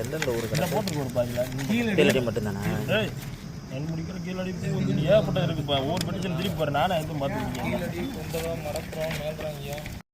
எந்தெந்த ஊருக்கு என்ன போட்டுருக்கு ஒரு பாதியில கீழே கீழடி மட்டும்தானே? ஏய் நெல் முடிக்கிற கீழே அடி பூ வந்து ஏகப்பட்டது இருக்குப்பா ஒவ்வொரு பெட்டிஷன் திருப்பி பாரு. நானே எதுவும் பார்த்துருக்கேன் கீழடி மடப்புறம் மேல்றாங்க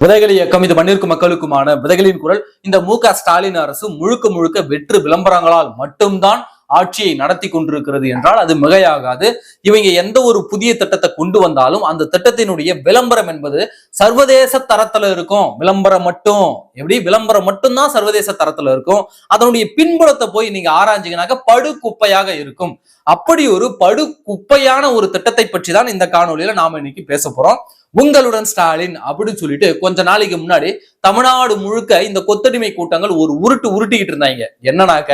விதைகள் இயக்கம் இது மண்ணிற்கு மக்களுக்குமான விதைகளின் குரல். இந்த மு ஸ்டாலின் அரசு முழுக்க முழுக்க வெற்று விளம்பரங்களால் மட்டும்தான் ஆட்சியை நடத்தி கொண்டிருக்கிறது என்றால் அது மிகையாகாது. இவங்க எந்த ஒரு புதிய திட்டத்தை கொண்டு வந்தாலும் அந்த திட்டத்தினுடைய விளம்பரம் என்பது சர்வதேச தரத்துல இருக்கும். விளம்பரம் மட்டும். எப்படி? விளம்பரம் மட்டும்தான் சர்வதேச தரத்துல இருக்கும். அதனுடைய பின்புலத்தை போய் நீங்க ஆராய்ஞ்சீங்கன்னாக்க படு குப்பையாக இருக்கும். அப்படி ஒரு படு குப்பையான ஒரு திட்டத்தை பற்றி தான் இந்த காணொலியில நாம இன்னைக்கு பேச போறோம். உங்களுடன் ஸ்டாலின் அப்படின்னு சொல்லிட்டு கொஞ்ச நாளைக்கு முன்னாடி தமிழ்நாடு முழுக்க இந்த கொத்தடிமை கூட்டங்கள் ஒரு உருட்டு உருட்டிக்கிட்டு இருந்தாங்க. என்னன்னாக்க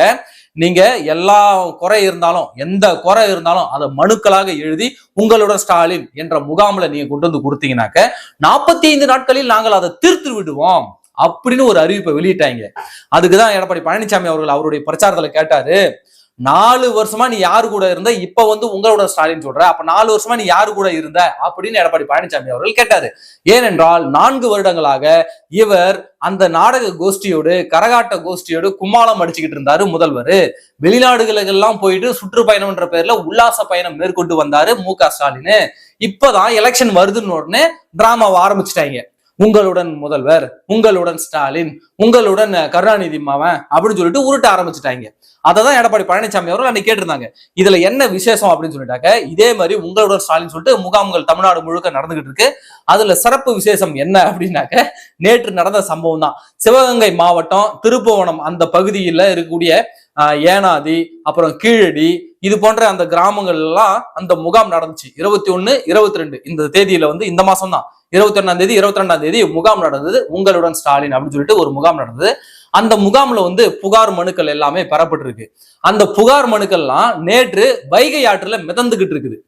நீங்க எல்லா குறை இருந்தாலும் எந்த குறை இருந்தாலும் அதை மனுக்களாக எழுதி உங்களுடன் ஸ்டாலின் என்ற முகாமில் நீங்க கொண்டு வந்து கொடுத்தீங்கன்னாக்க நாற்பத்தி ஐந்து நாட்களில் நாங்கள் அதை தீர்த்து விடுவோம் அப்படின்னு ஒரு அறிவிப்பை வெளியிட்டாங்க. அதுக்குதான் எடப்பாடி பழனிசாமி அவர்கள் அவருடைய பிரச்சாரத்துல கேட்டாரு நாலு வருஷமா நீ யாரு கூட இருந்த? இப்ப வந்து உங்களோட ஸ்டாலின் சொல்ற. அப்ப நாலு வருஷமா நீ யாரு கூட இருந்த? அப்படின்னு எடப்பாடி பழனிசாமி அவர்கள் கேட்டாரு. ஏனென்றால் நான்கு வருடங்களாக இவர் அந்த நாடக கோஷ்டியோடு கரகாட்ட கோஷ்டியோடு கும்மாளம் அடிச்சுக்கிட்டு இருந்தாரு முதல்வர். வெளிநாடுகளுக்கெல்லாம் போயிட்டு சுற்றுப்பயணம்ன்ற பேர்ல உல்லாச பயணம் மேற்கொண்டு வந்தாரு மு க ஸ்டாலின். இப்பதான் எலெக்ஷன் வருதுன்னு உடனே டிராமாவை ஆரம்பிச்சிட்டாங்க. உங்களுடன் முதல்வர் உங்களுடன் ஸ்டாலின் உங்களுடன் கருணாநிதி மாவன் அப்படின்னு சொல்லிட்டு உருட்ட ஆரம்பிச்சிட்டாங்க. அதை தான் எடப்பாடி பழனிசாமி அவர்கள் அன்னைக்கு கேட்டிருந்தாங்க. இதுல என்ன விசேஷம் அப்படின்னு சொல்லிட்டாக்க இதே மாதிரி உங்களுடன் ஸ்டாலின் சொல்லிட்டு முகாம்கள் தமிழ்நாடு முழுக்க நடந்துகிட்டு இருக்கு. அதுல சிறப்பு விசேஷம் என்ன அப்படின்னாக்க நேற்று நடந்த சம்பவம் தான். சிவகங்கை மாவட்டம் திருப்புவனம் அந்த பகுதியில் இருக்கக்கூடிய ஆஹ், ஏனாதி அப்புறம் கீழடி இது போன்ற அந்த கிராமங்கள் எல்லாம் அந்த முகாம் நடந்துச்சு. இருபத்தி ஒண்ணு இருபத்தி ரெண்டு இந்த தேதியில வந்து இந்த மாசம் தான் இருபத்தி ஒன்னாம் தேதி இருபத்தி ரெண்டாம் தேதி முகாம் நடந்தது உங்களுடன் ஸ்டாலின் அப்படின்னு சொல்லிட்டு ஒரு முகாம் முகாம் நடந்தது. அந்த முகாம்ல வந்து புகார் மனுக்கள் எல்லாமே பெறப்பட்டிருக்கு. அந்த புகார் மனுக்கள்லாம் நேற்று வைகை ஆற்றுல மிதந்துகிட்டு இருக்குது.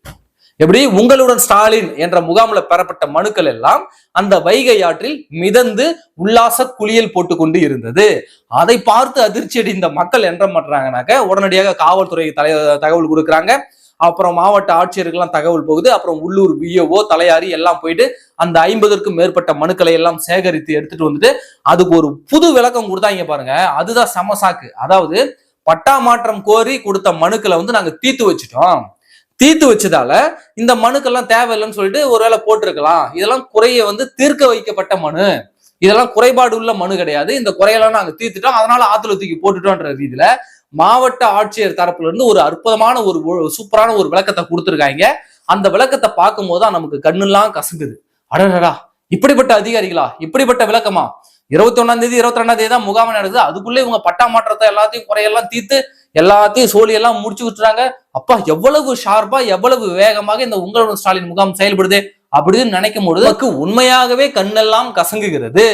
எப்படி? உங்களுடன் ஸ்டாலின் என்ற முகாம்ல பெறப்பட்ட மனுக்கள் எல்லாம் அந்த வைகை ஆற்றில் மிதந்து உல்லாச குளியல் போட்டு கொண்டு இருந்தது. அதை பார்த்து அதிர்ச்சி அடைந்த மக்கள் என்ன பண்றாங்கனாக்க உடனடியாக காவல்துறை தலை தகவல் கொடுக்குறாங்க. அப்புறம் மாவட்ட ஆட்சியருக்கெல்லாம் தகவல் போகுது. அப்புறம் உள்ளூர் விஓஓ தலையாரி எல்லாம் போயிட்டு அந்த ஐம்பதற்கும் மேற்பட்ட மனுக்களை எல்லாம் சேகரித்து எடுத்துட்டு வந்துட்டு அதுக்கு ஒரு புது விளக்கம் கொடுத்தாங்க பாருங்க. அதுதான் செம சாக்கு. அதாவது பட்டா மாற்றம் கோரி கொடுத்த மனுக்களை வந்து நாங்க தீர்த்து வச்சுட்டோம். தீர்த்து வச்சதால இந்த மனுக்கெல்லாம் தேவையில்லைன்னு சொல்லிட்டு ஒருவேளை போட்டிருக்கலாம். இதெல்லாம் குறைய வந்து தீர்க்க வைக்கப்பட்ட மனு. இதெல்லாம் குறைபாடு உள்ள மனு கிடையாது. இந்த குறையெல்லாம் நாங்க தீர்த்துட்டோம். அதனால ஆத்துல தூக்கி போட்டுட்டோன்ற ரீதியில மாவட்ட ஆட்சியர் தரப்புல இருந்து ஒரு அற்புதமான ஒரு சூப்பரான ஒரு விளக்கத்தை கொடுத்துருக்காங்க. அந்த விளக்கத்தை பார்க்கும் போதுதான் நமக்கு கண்ணெல்லாம் கசங்குது. அடடடா இப்படிப்பட்ட அதிகாரிகளா? இப்படிப்பட்ட விளக்கமா? இருபத்தி ஒன்னாம் தேதி இருபத்தி ரெண்டாம் தேதி தான் முகாம் நடக்குது. அதுக்குள்ளே இவங்க பட்டா மாற்றத்தை எல்லாத்தையும் குறையெல்லாம் தீர்த்து எல்லாத்தையும் சோழி எல்லாம் முடிச்சு விட்டுறாங்க. அப்பா எவ்வளவு ஷார்ப்பா எவ்வளவு வேகமாக இந்த உங்களோட ஸ்டாலின் முகாம் செயல்படுது அப்படின்னு நினைக்கும் பொழுது உண்மையாகவே கண்ணெல்லாம் கசங்குகிறது.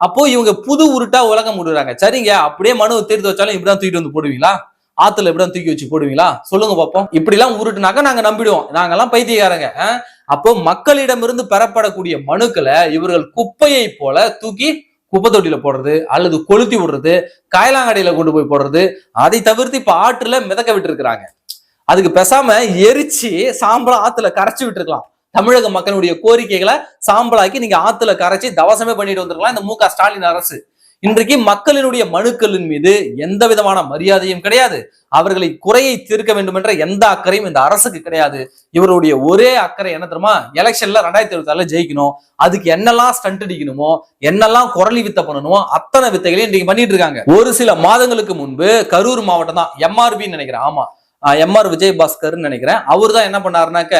அப்போ இவங்க புது உருட்டா உலகம் விடுறாங்க சரிங்க அப்படியே மனு தீர்த்து வச்சாலும் இப்படிதான் தூக்கிட்டு வந்து போடுவீங்களா? ஆத்துல இப்படிதான் தூக்கி வச்சு போடுவீங்களா? சொல்லுங்க பாப்போம். இப்படி எல்லாம் உருட்டுனாக்க நாங்க நம்பிடுவோம். நாங்கெல்லாம் பைத்தியக்காரங்க அப்போ மக்களிடமிருந்து பெறப்படக்கூடிய மனுக்களை இவர்கள் குப்பையை போல தூக்கி குப்பை தொட்டியில போடுறது அல்லது கொளுத்தி விடுறது காயலாங்கடையில கொண்டு போய் போடுறது அதை தவிர்த்து இப்ப ஆற்றுல மிதக்க விட்டு இருக்கிறாங்க அதுக்கு பேசாம எரிச்சு சாம்பலா ஆத்துல கரைச்சு விட்டுருக்கலாம். தமிழக மக்களுடைய கோரிக்கைகளை சாம்பலாக்கி நீங்க ஆத்துல கரைச்சி தவசமே பண்ணிட்டு வந்திருக்கலாம். இந்த மு க ஸ்டாலின் அரசு. இன்றைக்கு மக்களினுடைய மனுக்களின் மீது எந்த விதமான மரியாதையும் கிடையாது. அவர்களை குறையை தீர்க்க வேண்டும் என்ற எந்த அக்கறையும் இந்த அரசுக்கு கிடையாது. இவருடைய ஒரே அக்கறை என்ன தெரியுமா? எலெக்ஷன்ல ரெண்டாயிரத்தி இருபத்தி ஆறுல ஜெயிக்கணும். அதுக்கு என்னெல்லாம் ஸ்டண்ட் அடிக்கணுமோ என்னெல்லாம் குரலி வித்தை பண்ணணுமோ அத்தனை வித்தைகளையும் இன்றைக்கு பண்ணிட்டு இருக்காங்க. ஒரு சில மாதங்களுக்கு முன்பு கரூர் மாவட்டம் தான் எம்ஆர்பின்னு நினைக்கிறேன். ஆமா. எம்ஆர் விஜயபாஸ்கர்னு நினைக்கிறேன். அவர் தான் என்ன பண்ணாருனாக்க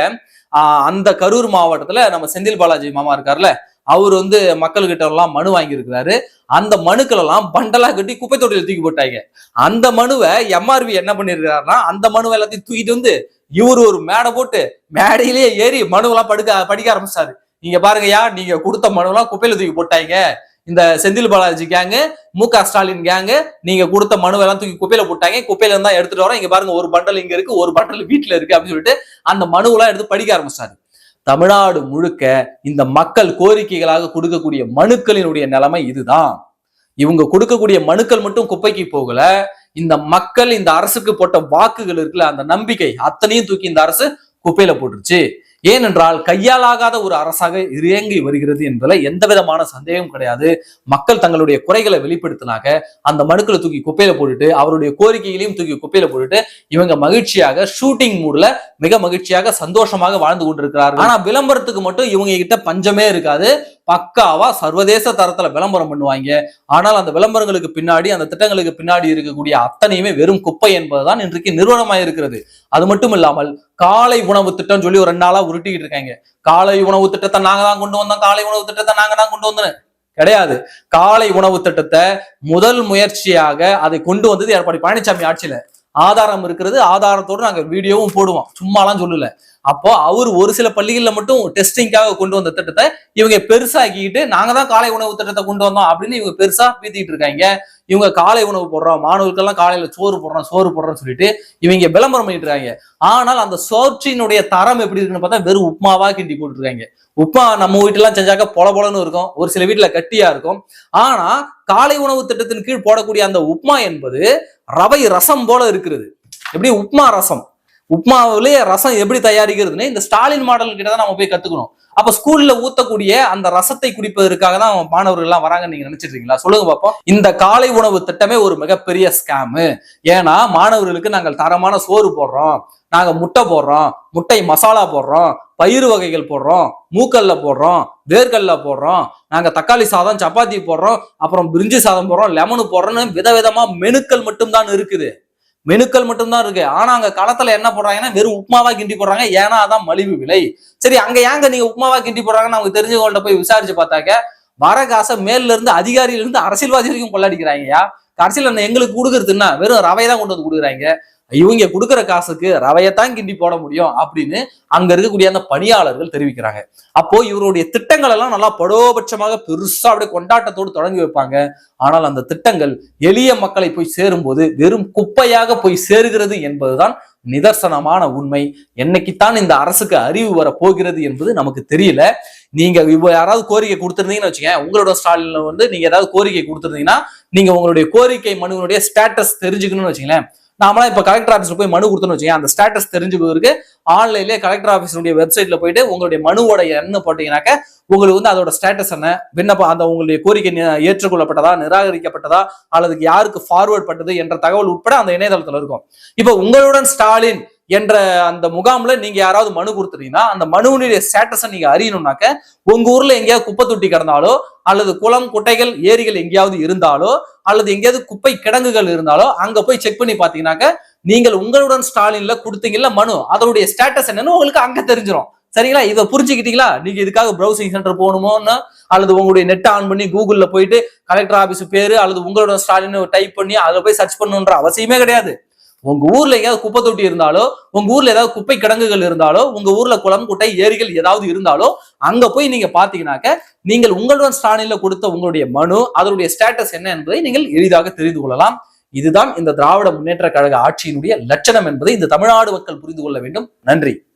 அந்த கரூர் மாவட்டத்துல நம்ம செந்தில் பாலாஜி மாமா இருக்கார்ல அவர் வந்து மக்கள்கிட்ட எல்லாம் மனு வாங்கியிருக்கிறாரு. அந்த மனுக்கள் எல்லாம் பண்டலா கட்டி குப்பை தொட்டியில் தூக்கி போட்டாங்க. அந்த மனுவை எம்ஆர்பி என்ன பண்ணிருக்கிறாருன்னா அந்த மனுவை எல்லாத்தையும் தூக்கிட்டு வந்து இவர் ஒரு மேடை போட்டு மேடையிலேயே ஏறி மனுவெல்லாம் படுக்க படிக்க ஆரம்பிச்சாரு. நீங்க பாருங்கய்யா நீங்க கொடுத்த மனுவெல்லாம் குப்பையில தூக்கி போட்டாங்க. இந்த செந்தில் பாலாஜி கேங்கு மு க ஸ்டாலின் கேங்கு நீங்க கொடுத்த மனுவெல்லாம் தூக்கி குப்பையில போட்டாங்க. குப்பையில இருந்தா எடுத்துட்டு வரோம். இங்க பாருங்க ஒரு பண்டல் இங்க இருக்கு ஒரு பண்டல் வீட்டுல இருக்கு அப்படின்னு சொல்லிட்டு அந்த மனுவெல்லாம் எடுத்து படிக்க ஆரம்பிச்சாரு. தமிழ்நாடு முழுக்க இந்த மக்கள் கோரிக்கைகளாக கொடுக்கக்கூடிய மனுக்களினுடைய நிலைமை இதுதான். இவங்க கொடுக்கக்கூடிய மனுக்கள் மட்டும் குப்பைக்கு போகல. இந்த மக்கள் இந்த அரசுக்கு போட்ட வாக்குகள் இருக்குல்ல அந்த நம்பிக்கை அத்தனையும் தூக்கி இந்த அரசு குப்பையில போட்டுருச்சு. ஏனென்றால் கையாலாகாத ஒரு அரசாக இயங்கி வருகிறது என்பதில் எந்த விதமான சந்தேகம் கிடையாது. மக்கள் தங்களுடைய குறைகளை வெளிப்படுத்தினாக்க அந்த மனுக்களை தூக்கி குப்பையில போட்டுட்டு அவருடைய கோரிக்கைகளையும் தூக்கி குப்பையில போட்டுட்டு இவங்க மகிழ்ச்சியாக ஷூட்டிங் மூட்ல மிக மகிழ்ச்சியாக சந்தோஷமாக வாழ்ந்து கொண்டிருக்கிறார்கள். ஆனா விளம்பரத்துக்கு மட்டும் இவங்க கிட்ட பஞ்சமே இருக்காது. பக்காவா சர்வதேச தரத்துல விளம்பரம் பண்ணுவாங்க. ஆனால் அந்த விளம்பரங்களுக்கு பின்னாடி அந்த திட்டங்களுக்கு பின்னாடி இருக்கக்கூடிய அத்தனையுமே வெறும் குப்பை என்பதுதான் இன்றைக்கு நிறுவனமாயிருக்கிறது. அது மட்டும் இல்லாமல் காலை உணவு திட்டம் சொல்லி ஒரு ரெண்டு நாளா உருட்டிக்கிட்டு இருக்காங்க. காலை உணவு திட்டத்தை நாங்க தான் கொண்டு வந்தோம். காலை உணவு திட்டத்தை நாங்க தான் கொண்டு வந்தோம் கிடையாது. காலை உணவு திட்டத்தை முதல் முயற்சியாக அதை கொண்டு வந்தது எடப்பாடி பழனிசாமி ஆட்சியில. ஆதாரம் இருக்கிறது ஆதாரத்தோடு நாங்க வீடியோவும் போடுவோம். சும்மாலாம் சொல்லல. அப்போ அவர் ஒரு சில பள்ளிகளில் மட்டும் டெஸ்டிங்காக கொண்டு வந்த திட்டத்தை இவங்க பெருசாக்கிட்டு நாங்க தான் காலை உணவு திட்டத்தை கொண்டு வந்தோம் அப்படின்னு இவங்க பெருசா பீத்திட்டு இருக்காங்க. இவங்க காலை உணவு போடுறோம் மாணவர்களுக்கெல்லாம் காலையில சோறு போடுறோம் சோறு போடுறோம்னு சொல்லிட்டு இவங்க விளம்பரம் பண்ணிட்டு இருக்காங்க. ஆனால் அந்த சோற்றினுடைய தரம் எப்படி இருக்குன்னு பார்த்தா வெறும் உப்மாவா கிண்டி போட்டுருக்காங்க. உப்மா நம்ம வீட்டுலாம் செஞ்சாக்க பொல பொலன்னு இருக்கும். ஒரு சில வீட்டுல கட்டியா இருக்கும். ஆனா காலை உணவு திட்டத்தின் கீழ் போடக்கூடிய அந்த உப்புமா என்பது ரவை ரசம் போல இருக்கிறது. எப்படி? உப்புமா ரசம். உப்மாவிலேயே ரசம் எப்படி தயாரிக்கிறதுன்னு இந்த ஸ்டாலின் மாடல் கிட்ட தான் நம்ம போய் கத்துக்கணும். அப்ப ஸ்கூல்ல ஊத்தக்கூடிய அந்த ரசத்தை குடிப்பதற்காக தான் மாணவர்கள் எல்லாம் வராங்கன்னு நீங்க நினைச்சிருக்கீங்களா? சொல்லுங்க பாப்போம். இந்த காலை உணவு திட்டமே ஒரு மிகப்பெரிய ஸ்கேமு ஏன்னா மாணவர்களுக்கு நாங்கள் தரமான சோறு போடுறோம் நாங்க முட்டை போடுறோம் முட்டை மசாலா போடுறோம் பயிறு வகைகள் போடுறோம் மூக்கல்ல போடுறோம் வேர்கல்ல போடுறோம் நாங்க தக்காளி சாதம் சப்பாத்தி போடுறோம் அப்புறம் பிரிஞ்சி சாதம் போடுறோம் லெமனு போடுறோம்னு விதவிதமா மெனுக்கள் மட்டும்தான் இருக்குது. மெனுக்கள் மட்டும்தான் இருக்கு. ஆனா அங்க களத்துல என்ன போடுறாங்கன்னா வெறும் உப்புமாவா கிண்டி போடுறாங்க. ஏன்னா அதான் மலிவு விலை. சரி அங்க ஏங்க நீங்க உப்புமாவா கிண்டி போடுறாங்கன்னு அவங்க தெரிஞ்சவங்கள்ட்ட போய் விசாரிச்சு பார்த்தாக்க வர காசை மேல்ல இருந்து அதிகாரியில இருந்து அரசியல்வாதி வரைக்கும் கொள்ளாடிக்கிறாங்கயா கடைசியில் எங்களுக்கு கொடுக்குறதுன்னா வெறும் ரவை தான் கொண்டு வந்து கொடுக்குறாங்க. இவங்க கொடுக்குற காசுக்கு ரவையத்தான் கிண்டி போட முடியும் அப்படின்னு அங்க இருக்கக்கூடிய அந்த பணியாளர்கள் தெரிவிக்கிறாங்க. அப்போ இவருடைய திட்டங்கள் எல்லாம் நல்லா படோபட்சமாக பெருசா அப்படியே கொண்டாட்டத்தோடு தொடங்கி வைப்பாங்க. ஆனால் அந்த திட்டங்கள் எளிய மக்களை போய் சேரும்போது வெறும் குப்பையாக போய் சேருகிறது என்பதுதான் நிதர்சனமான உண்மை. என்னைக்குத்தான் இந்த அரசுக்கு அறிவு வர போகிறது என்பது நமக்கு தெரியல. நீங்க இவ்வ யாராவது கோரிக்கை கொடுத்துருந்தீங்கன்னு வச்சுக்கேன் உங்களோட ஸ்டாலின்ல வந்து நீங்க ஏதாவது கோரிக்கை கொடுத்துருந்தீங்கன்னா நீங்க உங்களுடைய கோரிக்கை மனுவனுடைய ஸ்டேட்டஸ் தெரிஞ்சுக்கணும்னு வச்சுங்களேன் நாமலாம் இப்போ கலெக்டர் ஆஃபீஸில் போய் மனு கொடுத்தோன்னு வச்சுக்கோங்க அந்த ஸ்டேட்டஸ் தெரிஞ்சுக்கிறதுக்கு ஆன்லைன்லேயே கலெக்டர் ஆஃபீஸினுடைய வெப்சைட்ல போயிட்டு உங்களுடைய மனுவோட என்ன போட்டீங்கன்னாக்க உங்களுக்கு வந்து அதோட ஸ்டேட்டஸ் என்ன விண்ணப்பம் அந்த உங்களுடைய கோரிக்கை ஏற்றுக்கொள்ளப்பட்டதா நிராகரிக்கப்பட்டதா அல்லது யாருக்கு ஃபார்வர்ட் பட்டது என்ற தகவல் உட்பட அந்த இணையதளத்தில் இருக்கும். இப்போ உங்களுடன் ஸ்டாலின் என்ற அந்த முகாம்ல நீங்க யாராவது மனு கொடுத்துட்டீங்கன்னா அந்த மனுவினுடைய ஸ்டேட்டஸை நீங்க அறியணும்னாக்க உங்க ஊர்ல எங்கேயாவது குப்பை தொட்டி கிடந்தாலோ அல்லது குளம் குட்டைகள் ஏரிகள் எங்கேயாவது இருந்தாலோ அல்லது எங்கேயாவது குப்பை கிடங்குகள் இருந்தாலோ அங்க போய் செக் பண்ணி பாத்தீங்கன்னாக்க நீங்கள் உங்களுடன் ஸ்டாலின்ல கொடுத்தீங்கல்ல மனு. அதனுடைய ஸ்டேட்டஸ் என்னன்னு உங்களுக்கு அங்க தெரிஞ்சிடும் சரிங்களா? இதை புரிஞ்சுக்கிட்டீங்களா? நீங்க இதுக்காக ப்ரௌசிங் சென்டர் போகணுமோன்னு அல்லது உங்களுடைய நெட் ஆன் பண்ணி கூகுள்ல போயிட்டு கலெக்டர் ஆபீஸ் பேரு அல்லது உங்களோட ஸ்டாலின் டைப் பண்ணி அதுல போய் சர்ச் பண்ணணுன்ற அவசியமே கிடையாது. உங்க ஊர்ல எங்கேயாவது குப்பை தொட்டி இருந்தாலோ உங்க ஊர்ல ஏதாவது குப்பை கிடங்குகள் இருந்தாலோ உங்க ஊர்ல குளம் குட்டை ஏரிகள் ஏதாவது இருந்தாலோ அங்க போய் நீங்க பாத்தீங்கன்னாக்க நீங்கள் உங்களுடன் ஸ்டானில கொடுத்த உங்களுடைய மனு அதனுடைய ஸ்டேட்டஸ் என்ன என்பதை நீங்கள் எளிதாக தெரிந்து கொள்ளலாம். இதுதான் இந்த திராவிட முன்னேற்ற கழக ஆட்சியினுடைய லட்சணம் என்பதை இந்த தமிழ்நாடு மக்கள் புரிந்து கொள்ள வேண்டும். நன்றி.